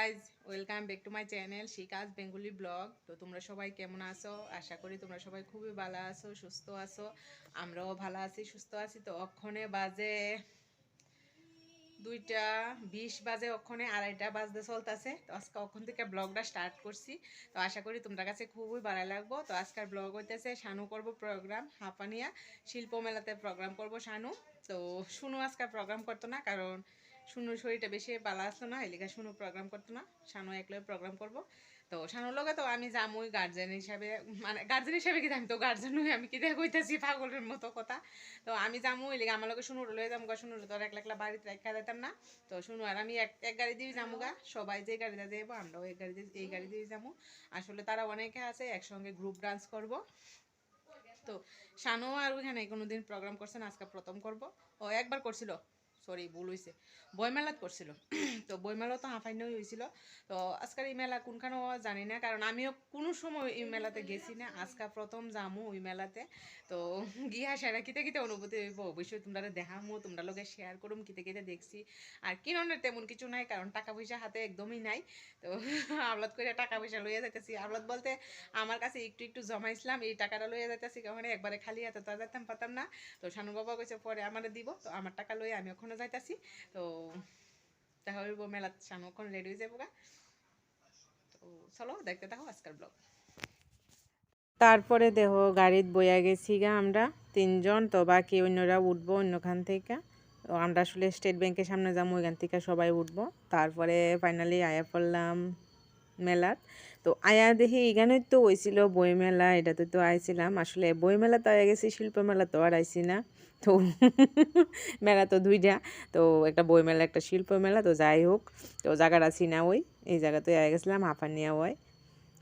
Guys welcome back to my channel শিকাজ Bengali blog তো তোমরা সবাই কেমন আছো? আশা করি তোমরা সবাই খুবই ভালো আছো, সুস্থ আছো। আমরাও ভালো আছি, সুস্থ আছি। তো অক্ষণে বাজে দুইটা বিশ বাজে, অক্ষণে আড়াইটা বাজতে চলতেছে। তো আজকে অক্ষণ থেকে ব্লগটা স্টার্ট করছি। তো আশা করি তোমরা কাছে খুবই ভালো লাগবো। তো আজকের ব্লগ হইতেছে শানু করব প্রোগ্রাম হাঁপানিয়া শিল্প মেলাতে প্রোগ্রাম করব শানু। তো শুনু আজকাল প্রোগ্রাম করতো না, কারণ শুনুর শরীরটা বেশি ভালো আসতো না এলিকা শুনু প্রোগ্রাম করতো না, শানু একলাই প্রোগ্রাম করব। তো শানুর লগে তো আমি যামুই গার্জেন হিসাবে মানে গার্জেন হিসাবে কি আমি তো গার্জেন হই আমি কি দেখ কইতাছি পাগলের মতো কথা। তো আমি যামু এলিকা আমার লগে শুনুর লয়ে যাম গা শুনুর তো একলা একলা বাড়িতে রেখা দিতাম না। তো শুনু আর আমি এক এক গাড়ি দিয়ে যামু গা সবাই যে গাড়িতে যাব আমরাও এক গাড়ি এই গাড়ি দিয়ে যাব আসলে তারা অনেকে আছে, একসঙ্গে গ্রুপ ডান্স করব। তো শানু আর ওইখানে কোনোদিন প্রোগ্রাম করছেন আজকে প্রথম করব। ও একবার করছিল। সরি ভুল হয়েছে বইমেলাত করছিল। তো বইমেলাও তো হাঁফাইনই হয়েছিল তো আজকাল এই মেলা কোনখানেও জানি না, কারণ আমিও কোনো সময় এই মেলাতে গেছি না। আজকা প্রথম যামু ওই মেলাতে। তো গিয়া সেরা কিতে কিতে অনুভূতি হইব? অবশ্যই তোমরা দেখামো, তোমরা লোকে শেয়ার করুম, কিতে কিতে দেখছি। আর কিননের তেমন কিছু নাই, কারণ টাকা পয়সা হাতে একদমই নাই। তো আবলাদ করে টাকা পয়সা লইয়া যাইতেছি। আবলাদ বলতে আমার কাছে একটু একটু জমাইছিলাম এই টাকাটা লইয়া যাইতেছি। কারণ একবারে খালি হাতে তো পাতাম না। তো শানু বাবা কইছে, পরে আমার দিব। তো আমার টাকা লইয়া আমি ওখানে যাইতাছি তো হইব মেলাত শানু ওখানে রেডি হয়ে যাব গা তো চলো দেখতে থাকো আজকাল ব্লগ তারপরে দেহ গাড়িত বইয়া গেছি গা আমরা তিনজন, তো বাকি অন্যরা উঠবো অন্যখান থেকে। তো আমরা আসলে স্টেট ব্যাংকের সামনে যাব, ওইখান থেকে সবাই উঠবো। তারপরে ফাইনালি আয়া পড়লাম মেলাত। তো আয়া দেখি এখানে তো হয়েছিল বই মেলা এটাতে তো আইছিলাম। আসলে বই মেলা তো আয়া গেছি শিল্প মেলা তো আর আইছি না। তো মেলা তো দুইটা। তো একটা বই মেলা একটা শিল্প মেলা তো যাই হোক। তো জায়গাটা চিনা ওই, এই জায়গাতে আয়া গেছিলাম হাফানিয়া ওই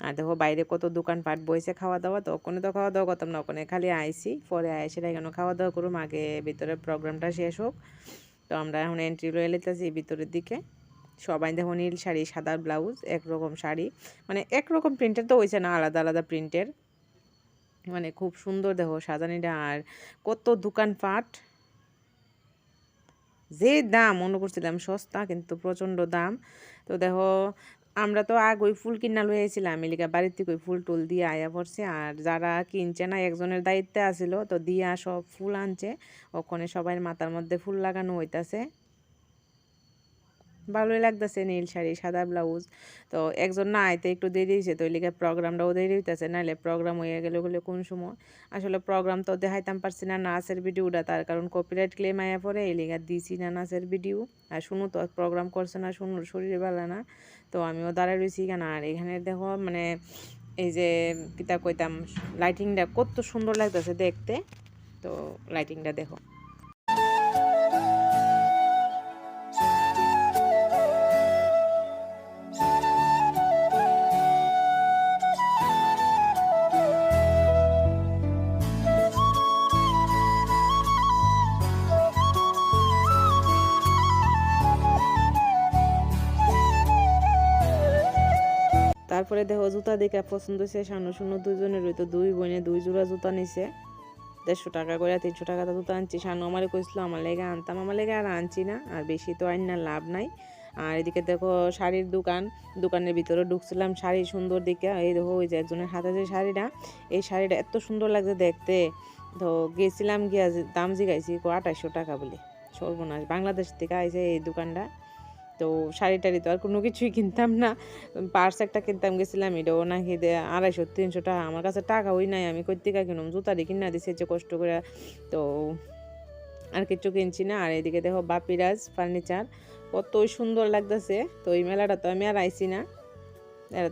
আর দেখো বাইরে কত দোকানপাট বইছে খাওয়া দাওয়া তো ওখানে তো খাওয়া দাওয়া করতাম না, ওখানে খালি আইসি পরে আইসে এখানে খাওয়া দাওয়া করুম, আগে ভিতরে প্রোগ্রামটা শেষ হোক। তো আমরা এখন এন্ট্রি লয়ে লেতেছি ভিতরের দিকে। সবাই দেখো নীল শাড়ি সাদা ব্লাউজ একরকম শাড়ি। মানে একরকম প্রিন্টের তো হয়েছে না, আলাদা আলাদা প্রিন্টের মানে খুব সুন্দর দেখো সাজানিটা আর কত দোকানপাট। যে দাম, মনে করছিলাম সস্তা কিন্তু প্রচণ্ড দাম। তো দেখো, আমরা তো আগ ওই ফুল কিনা লয়ে আইছিলাম, এলিকা বাড়ির থেকে ওই ফুল টুল দিয়ে আয়া পড়ছে। আর যারা কিনছে না, একজনের দায়িত্বে আসিল, তো দিয়া সব ফুল আনছে। ওখানে সবাই মাথার মধ্যে ফুল লাগানো হইতাছে। ভালোই লাগতেছে নীল শাড়ি, সাদা ব্লাউজ। তো একজন না আইতে একটু দেরি হয়েছে তো এলিকে প্রোগ্রামটাও দেরি হইতেছে নাহলে প্রোগ্রাম হয়ে গেলে গেলে কোন সময়? আসলে প্রোগ্রাম তো দেখাইতাম পারছি না নাচের ভিডিওটা, তার কারণ কপিরাইট ক্লেম আয়া পরে এলিকা দিছি না নাচের ভিডিও। আর শুনু তো, প্রোগ্রাম করছে না শুনুর শরীরে ভালো না। তো আমিও দাঁড়ায় রয়েছি কেন আর এখানে দেখো মানে এই যে কিতা কইতাম লাইটিংটা কত সুন্দর লাগতেছে দেখতে। তো লাইটিংটা দেখো। তারপরে দেখো জুতা দেখে পছন্দ হয়েছে সানো শুনো দুজনের হইতো দুই বোনে দুই জোড়া জুতা নিছে। দেড়শো টাকা করে, তিনশো টাকা জুতা আনছি। সানু আমার কইছিল, আমার লেগে আনতাম, আমার লেগে আর আনছি না। আর বেশি তো আইন না, লাভ নাই। আর এদিকে দেখো শাড়ির দোকান, দোকানের ভিতরে ঢুকছিলাম শাড়ি সুন্দর দিকে। এই দেখো, ওই যে একজনের হাতে যে শাড়িটা, এই শাড়িটা এত সুন্দর লাগছে দেখতে। তো গেছিলাম গিয়া দাম জিগাইছি আঠাইশশো টাকা বলে। সর্বনাশ, বাংলাদেশ থেকে আইছে এই দোকানটা। তো শাড়ি টাড়ি তো আর কোনো কিছুই কিনতাম না। পার্স একটা কিনতাম, গেছিলাম এটাও নাকি আড়াইশো, তিনশো টাকা। আমার কাছে টাকা ওই নাই, আমি কই থেকে কিনুম? জুতারি কিনা দিছে যে কষ্ট করে। তো আর কিছু কিনছি না। আর এদিকে দেখো বাপিরাজ ফার্নিচার, কতই সুন্দর লাগতেছে। তো এই মেলাটা তো আমি আর আইছি না।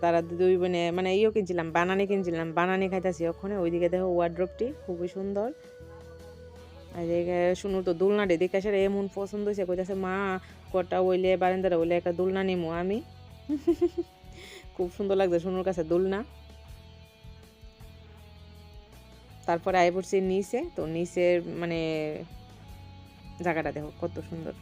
তারা দুই বোনে মানে ইয়েও কিনছিলাম, বানানি কিনছিলাম, বানানি খাইতেছি। ওখানে ওইদিকে দেখো ওয়ার্ড্রপটি খুবই সুন্দর। শুনুর তো দোলনাটি দেখে আসার এমন পছন্দ হয়েছে কইতাছে মা কটা ওইলে বারান্দারা ওইলে একটা দোলনা নিমো, আমি? খুব সুন্দর লাগছে শুনুর কাছে দোলনা। তারপরে আই পড়ছে নিচে তো নিচের মানে জায়গাটা দেখো কত সুন্দর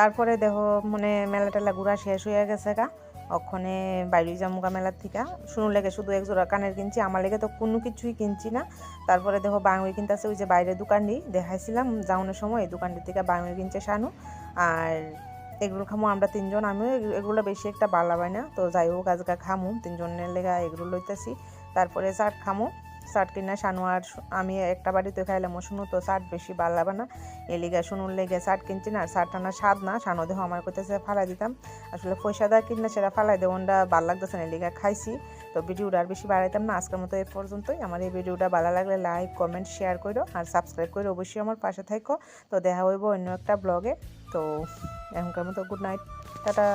তারপরে দেখো মানে মেলা টেলা ঘুরা শেষ হয়ে গেছে গা। ওখানে বাইরে জামুগা মেলার থেকে। শুনু লেগে শুধু এক জোড়া কানের কিনছি, আমার লেগে তো কোনো কিছুই কিনছি না। তারপরে দেখো বাঙুই কিনতেছে ওই যে বাইরে দোকানটি, দেখাইছিলাম যাওয়ানোর সময়, এই দোকানটির থেকে বাঙুই কিনছে শানু। আর এগুলো খামো আমরা তিনজন, আমিও এগুলো বেশি একটা হয় না। তো যাই হোক, আজকে খামু, তিনজনের লেগা এগুলো লইতেছি। তারপরে চাট খামো। চাট কিনা আর আমি একটা বাড়িতে খাইলাম শুনু তো চাট বেশি ভালো লাগে না। এই লিগা শুনুর লেগে চাট কিনছি না আর চাটটা না স্বাদ না। শানু দেহ আমার করতেছে ফালাই দিতাম। আসলে পয়সা দেওয়া কিনলে সেটা ফালাই দেবো ওটা ভালো লাগতেছে না এই লিগা খাইছি। তো ভিডিওটা আর বেশি বাড়াইতাম না, আজকের মতো এ পর্যন্তই। আমার এই ভিডিওটা ভালো লাগলে লাইক, কমেন্ট, শেয়ার করো আর সাবস্ক্রাইব করে অবশ্যই আমার পাশে থাকো তো দেখা হইব অন্য একটা ব্লগে। তো এখনকার মতো গুড নাইট, টাটা।